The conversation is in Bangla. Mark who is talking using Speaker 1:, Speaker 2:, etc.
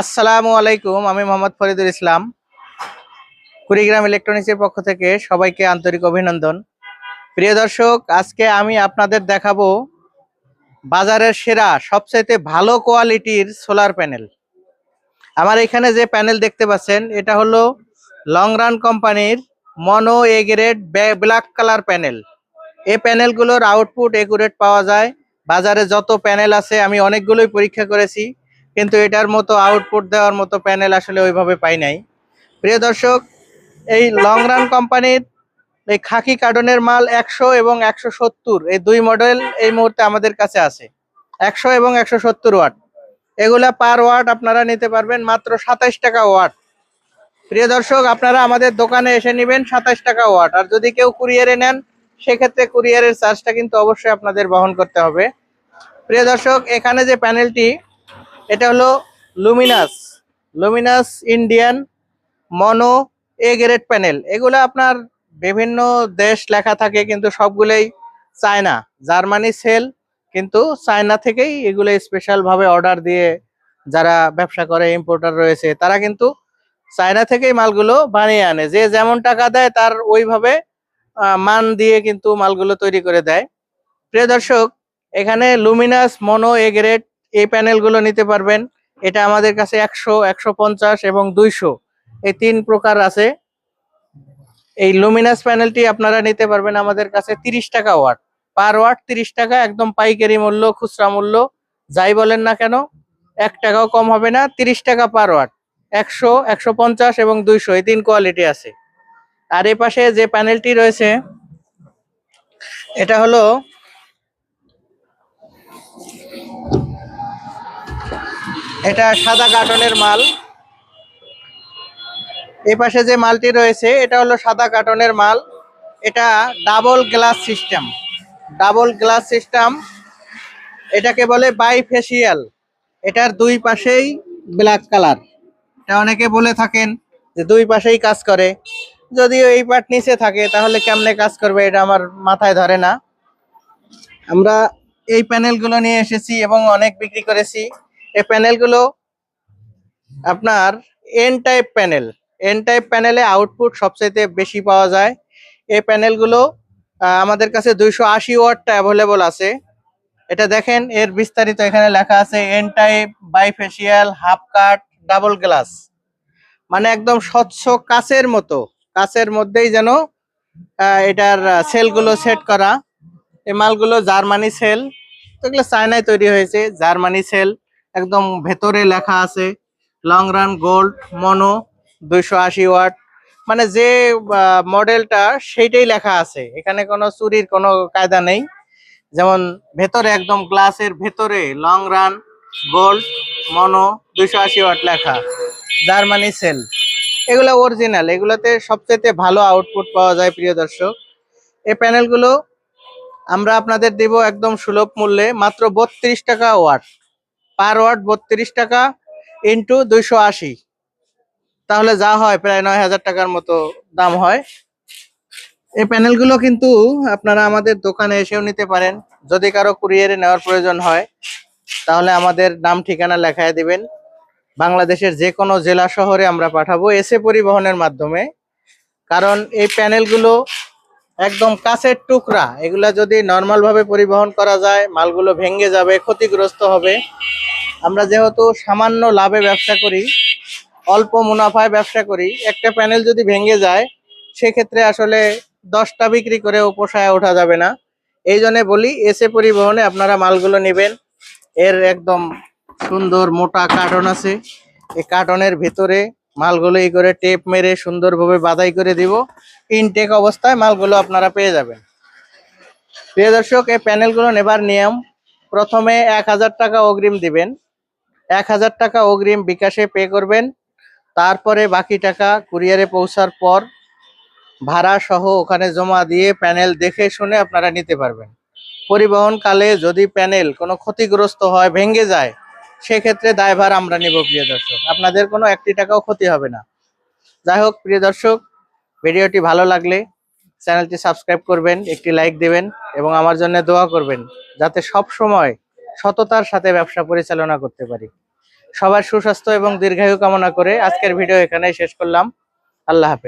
Speaker 1: আসসালামু আলাইকুম, আমি মোহাম্মদ ফরিদুল ইসলাম। কুড়িগ্রাম ইলেকট্রনিক্সের পক্ষ থেকে সবাইকে আন্তরিক অভিনন্দন। প্রিয় দর্শক, আজকে আমি আপনাদের দেখাবো বাজারের সেরা, সবচাইতে ভালো কোয়ালিটির সোলার প্যানেল। আমার এখানে যে প্যানেল দেখতে পাচ্ছেন, এটা হলো লং রান কোম্পানির mono A grade black colour panel. এই প্যানেলগুলোর আউটপুট একুরেট পাওয়া যায়। বাজারে যত প্যানেল আছে, আমি অনেকগুলোই পরীক্ষা করেছি। কিন্তু এটার মতো আউটপুট দেওয়ার মতো প্যানেল আসলে ওইভাবে পাই নাই। প্রিয় দর্শক, এই লং রান কোম্পানির এই খাকি কার্টনের মাল একশো এবং একশো সত্তর, এই দুই মডেল এই মুহূর্তে আমাদের কাছে আছে। একশো এবং একশো সত্তর ওয়াট এগুলা পার ওয়াট আপনারা নিতে পারবেন মাত্র সাতাইশ টাকা ওয়াট প্রিয় দর্শক, আপনারা আমাদের দোকানে এসে নেবেন সাতাইশ টাকা ওয়াট আর যদি কেউ কুরিয়ারে নেন, সেক্ষেত্রে কুরিয়ারের চার্জটা কিন্তু অবশ্যই আপনাদের বহন করতে হবে। প্রিয় দর্শক, এখানে যে প্যানেলটি এটা হলো Luminous Luminous Indian mono A grade panel. এগুলো আপনার বিভিন্ন দেশ লেখা থাকে, কিন্তু সবগুলোই চায়না, জার্মানি সেল, কিন্তু চায়না থেকেই এগুলো স্পেশাল ভাবে অর্ডার দিয়ে যারা ব্যবসা করে ইম্পোর্টার রয়েছে, তারা কিন্তু চায়না থেকেই মালগুলো বানিয়ে আনে। যে যেমন টাকা দেয়, তার ওইভাবে মান দিয়ে কিন্তু মালগুলো তৈরি করে দেয়। প্রিয় দর্শক, এখানে লুমিনাস মনো এ গ্রেড এই প্যানেলগুলো নিতে পারবেন। এটা আমাদের কাছে একশো একশো পঞ্চাশ এবং দুইশো। এই তিন প্রকার আছে। এই লুমিনাস প্যানেলটি আপনারা নিতে পারবেন আমাদের কাছে তিরিশ টাকা ওয়াট পার ওয়াট তিরিশ টাকা, একদম পাইকারি মূল্য, খুচরা মূল্য। যাই বলেন না কেন, এক টাকাও কম হবে না, তিরিশ টাকা পার ওয়াট একশো একশো পঞ্চাশ এবং দুইশো, এই তিন কোয়ালিটি আছে। আর এ পাশে যে প্যানেলটি রয়েছে, এটা হলো এটা সাদা কার্টনের মাল। এই পাশে যে মালটি রয়েছে, এটা হলো সাদা কার্টনের মাল। এটা double glass system. Double glass system, এটাকে বলে বাইফেসিয়াল। এটার দুই পাশেই ব্ল্যাক কালার। এটা অনেকে বলে থাকেন যে দুই পাশেই কাজ করে। যদিও এই পার্ট নিচে থাকে, তাহলে কেমনে কাজ করবে এটা আমার মাথায় ধরে না। আমরা এই প্যানেলগুলো নিয়ে এসেছি এবং অনেক বিক্রি করেছি। এই প্যানেলগুলো আপনার N type panel N type প্যানেলে আউটপুট সবচাইতে বেশি পাওয়া যায়। এই প্যানেলগুলো আমাদের কাছে দুইশো আশি ওয়াটটা অ্যাভেলেবল আছে। এটা দেখেন, এর বিস্তারিত এখানে লেখা আছে N type bifacial half cut double glass মানে একদম স্বচ্ছ কাচের মতো। কাচের মধ্যেই যেন এটার সেলগুলো সেট করা। এই মালগুলো জার্মানি সেল তো এগুলো চায়নায় তৈরি হয়েছে, জার্মানি সেল একদম ভেতরে লেখা আছে লং রান গোল্ড মনো দুইশো আশি ওয়াট মানে যে মডেলটা সেইটাই লেখা আছে। এখানে কোনো চুরির কোনো কায়দা নেই। যেমন ভেতরে একদম গ্লাসের ভেতরে লং রান গোল্ড মনো দুইশো আশি ওয়াট লেখা। জার্মানি সেল এগুলো অরিজিনাল এগুলোতে সবচেয়ে ভালো আউটপুট পাওয়া যায়, প্রিয় দর্শক। এই প্যানেলগুলো আমরা আপনাদের দেব একদম সুলভ মূল্যে, মাত্র বত্রিশ টাকা ওয়াট পার ওয়াট বত্রিশ টাকা ইন্টু দুইশো আশি। তাহলে যা হয়, প্রায় নয় হাজার টাকার মতো দাম হয়। এই প্যানেলগুলো কিন্তু আপনারা আমাদের দোকানে এসেও নিতে পারেন। যদি কারও কুরিয়ারে নেওয়ার প্রয়োজন হয়, তাহলে আমাদের নাম, ঠিকানা লেখায় দিবেন। বাংলাদেশের যে কোনো জেলা শহরে আমরা পাঠাবো এসে পরিবহনের মাধ্যমে। কারণ এই প্যানেলগুলো একদম কাছের টুকরা। এগুলা যদি নর্মাল ভাবে পরিবহন করা যায়, মালগুলো ভেঙে যাবে, ক্ষতিগ্রস্ত হবে। আমরা যেহেতু সামান্য লাভে ব্যবসা করি, অল্প মুনাফায় ব্যবসা করি, একটা প্যানেল যদি ভেঙে যায়, সেক্ষেত্রে আসলে দশটা বিক্রি করে পোষায় ওঠা যাবে না। এই জন্য বলি, এসে পরিবহনে আপনারা মালগুলো নেবেন। এর একদম সুন্দর মোটা কার্টন আছে। এই কার্টনের ভিতরে মালগুলো এই করে টেপ মেরে সুন্দরভাবে বাধাই করে দিব। ইনটেক অবস্থায় মালগুলো আপনারা পেয়ে যাবেন। প্রিয় দর্শক, এই প্যানেলগুলো নেবার নিয়ম, প্রথমে এক হাজার টাকা অগ্রিম দিবেন। এক হাজার টাকা অগ্রিম বিকাশে পে করবেন। তারপরে বাকি টাকা কুরিয়ারে পৌঁছার পর ভাড়া সহ ওখানে জমা দিয়ে প্যানেল দেখে শুনে আপনারা নিতে পারবেন। পরিবহনকালে যদি প্যানেল কোনো ক্ষতিগ্রস্ত হয়, ভেঙে যায় সেক্ষেত্রে দায়ভার আমরা নিব, প্রিয় দর্শক। আপনাদের কোনো একটি টাকাও ক্ষতি হবে না। যাই হোক, প্রিয় দর্শক, ভিডিওটি ভালো লাগলে চ্যানেলটি সাবস্ক্রাইব করবেন, একটি লাইক দেবেন এবং আমার জন্য দোয়া করবেন, যাতে সব সময় সততার সাথে ব্যবসা পরিচালনা করতে পারি। সবার সুস্বাস্থ্য এবং দীর্ঘায়ু কামনা করে আজকের ভিডিও এখানেই শেষ করলাম। আল্লাহ হাফেজ।